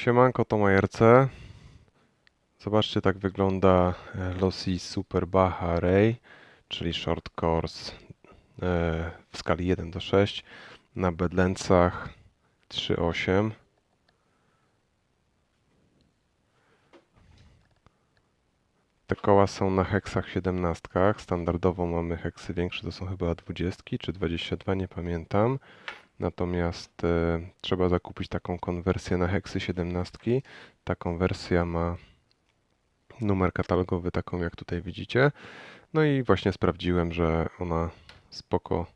Siemanko, to Majerce. Zobaczcie, tak wygląda e, Lossy Super Baha Ray, czyli short course e, w skali 1 do 6 na Bedlencach 3.8. Te koła są na heksach 17. Standardowo mamy heksy większe, to są chyba 20 czy 22, nie pamiętam. Natomiast e, trzeba zakupić taką konwersję na heksy 17. Ta konwersja ma numer katalogowy, taką jak tutaj widzicie. No i właśnie sprawdziłem, że ona spoko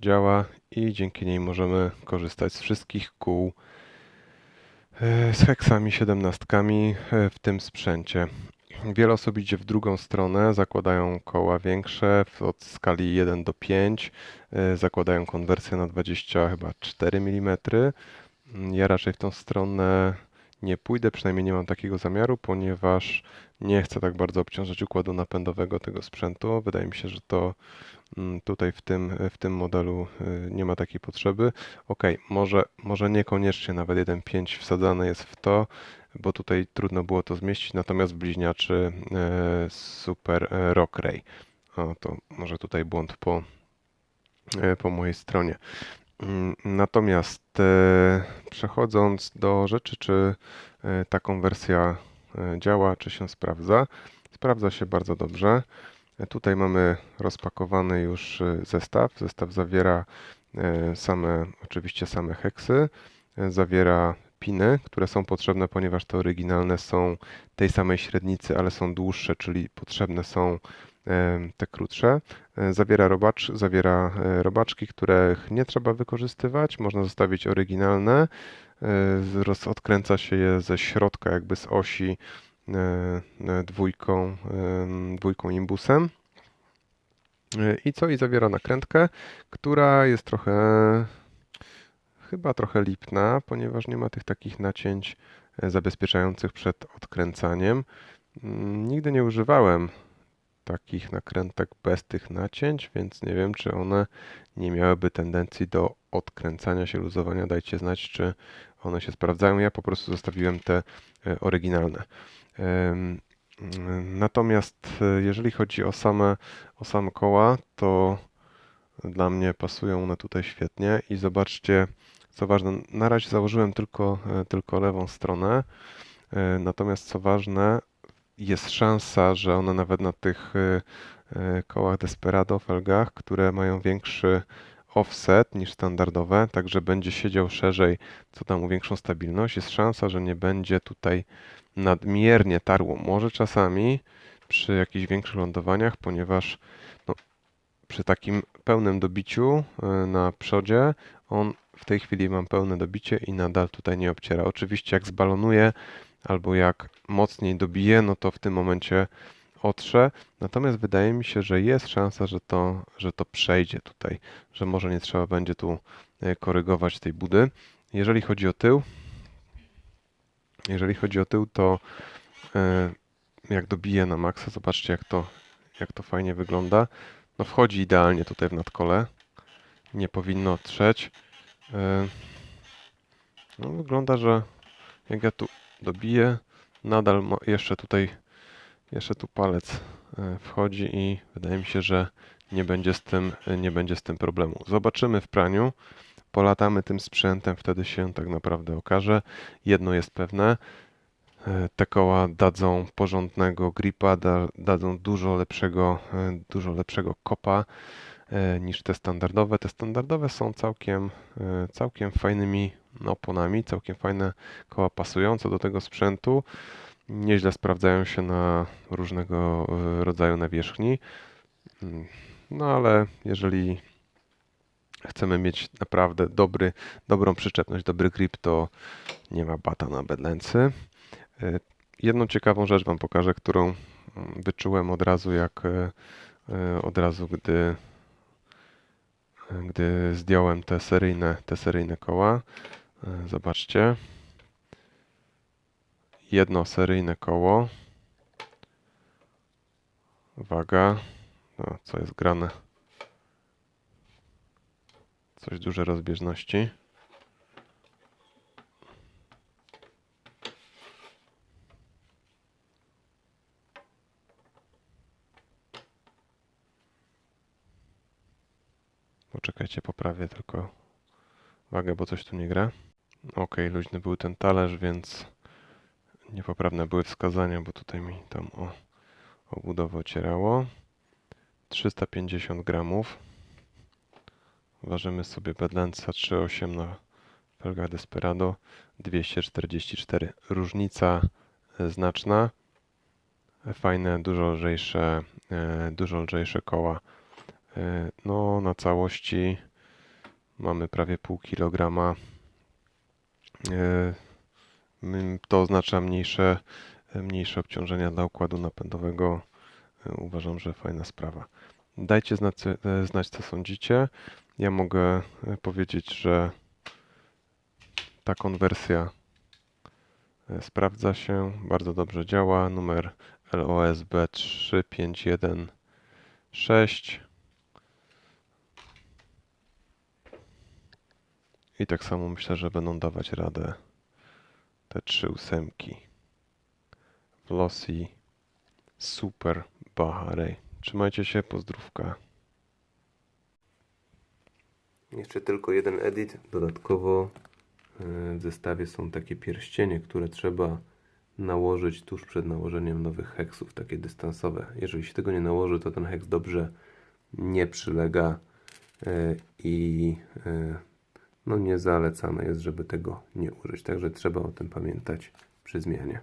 działa i dzięki niej możemy korzystać z wszystkich kół e, z heksami 17 e, w tym sprzęcie. Wiele osób idzie w drugą stronę, zakładają koła większe od skali 1 do 5, e, zakładają konwersję na 20 chyba 4 mm. Ja raczej w tą stronę nie pójdę, przynajmniej nie mam takiego zamiaru, ponieważ nie chcę tak bardzo obciążać układu napędowego tego sprzętu. Wydaje mi się, że to mm, tutaj w tym, w tym modelu y, nie ma takiej potrzeby. Ok, może, może niekoniecznie nawet 1.5 wsadzane jest w to, bo tutaj trudno było to zmieścić, natomiast bliźniaczy e, Super e, Rock Ray. O, to może tutaj błąd po, e, po mojej stronie. Mm, Natomiast przechodząc do rzeczy, czy ta konwersja działa, czy się sprawdza, sprawdza się bardzo dobrze. Tutaj mamy rozpakowany już zestaw. Zestaw zawiera same, oczywiście same heksy, zawiera piny, które są potrzebne, ponieważ te oryginalne są tej samej średnicy, ale są dłuższe, czyli potrzebne są te krótsze. E, Zawiera, robacz, zawiera e, robaczki, których nie trzeba wykorzystywać. Można zostawić oryginalne. E, odkręca się je ze środka, jakby z osi dwójką, dwójką imbusem. I co? I zawiera nakrętkę, która jest trochę, chyba trochę lipna, ponieważ nie ma tych takich nacięć e, zabezpieczających przed odkręcaniem. Mm, Nigdy nie używałem takich nakrętek bez tych nacięć, więc nie wiem, czy one nie miałyby tendencji do odkręcania się, luzowania. Dajcie znać, czy one się sprawdzają. Ja po prostu zostawiłem te e, oryginalne. Natomiast e, jeżeli chodzi o same, o same koła, to dla mnie pasują one tutaj świetnie i zobaczcie, co ważne, na razie założyłem tylko, e, tylko lewą stronę, e, natomiast co ważne, jest szansa, że one nawet na tych e, kołach Desperado, felgach, które mają większy offset niż standardowe, także będzie siedział szerzej, co da mu większą stabilność, jest szansa, że nie będzie tutaj nadmiernie tarło. Może czasami przy jakichś większych lądowaniach, ponieważ no, przy takim pełnym dobiciu na przodzie, on w tej chwili mam pełne dobicie i nadal tutaj nie obciera. Oczywiście jak zbalonuje albo jak mocniej dobije, no to w tym momencie otrze. Natomiast wydaje mi się, że jest szansa, że to, że to przejdzie tutaj, że może nie trzeba będzie tu e, korygować tej budy. Jeżeli chodzi o tył, jeżeli chodzi o tył, to e, jak dobije na maksa, zobaczcie jak to, jak to fajnie wygląda. No wchodzi idealnie tutaj w nadkole. Nie powinno trzeć. E, No wygląda, że jak ja tu dobiję, nadal jeszcze tutaj, jeszcze tu palec e, wchodzi i wydaje mi się, że nie będzie z tym, nie będzie z tym problemu. Zobaczymy w praniu. Polatamy tym sprzętem, wtedy się tak naprawdę okaże. Jedno jest pewne, e, te koła dadzą porządnego gripa, da, dadzą dużo lepszego, e, dużo lepszego kopa e, niż te standardowe. Te standardowe są całkiem, e, całkiem fajnymi oponami, całkiem fajne koła pasujące do tego sprzętu. Nieźle sprawdzają się na różnego e, rodzaju nawierzchni. Mm, No ale jeżeli chcemy mieć naprawdę dobry, dobrą przyczepność, dobry grip, to nie ma bata na bedlęcy. E, Jedną ciekawą rzecz Wam pokażę, którą mm, wyczułem od razu, jak e, e, od razu, gdy, gdy zdjąłem te seryjne, te seryjne koła. E, Zobaczcie. Jedno seryjne koło. Uwaga. No, co jest grane? Coś duże rozbieżności. Poczekajcie, poprawię tylko wagę, bo coś tu nie gra. Ok, luźny był ten talerz, więc niepoprawne były wskazania, bo tutaj mi tam o obudowę ocierało. 350 gramów. Ważymy sobie Bedlenca 3,8 na felgach Desperado. 244. Różnica e, znaczna. Fajne, dużo lżejsze, e, dużo lżejsze koła. E, No, na całości mamy prawie pół kilograma. E, To oznacza mniejsze, mniejsze obciążenia dla układu napędowego. E, Uważam, że fajna sprawa. Dajcie znać, znać, co sądzicie. Ja mogę powiedzieć, że ta konwersja sprawdza się, bardzo dobrze działa. Numer LOSB 3516 i tak samo myślę, że będą dawać radę te trzy ósemki. Flossy, Super, Baharej. Trzymajcie się, pozdrówka. Jeszcze tylko jeden edit. Dodatkowo e, w zestawie są takie pierścienie, które trzeba nałożyć tuż przed nałożeniem nowych heksów, takie dystansowe. Jeżeli się tego nie nałoży, to ten heks dobrze nie przylega e, i e, no nie zalecane jest, żeby tego nie użyć. Także trzeba o tym pamiętać przy zmianie.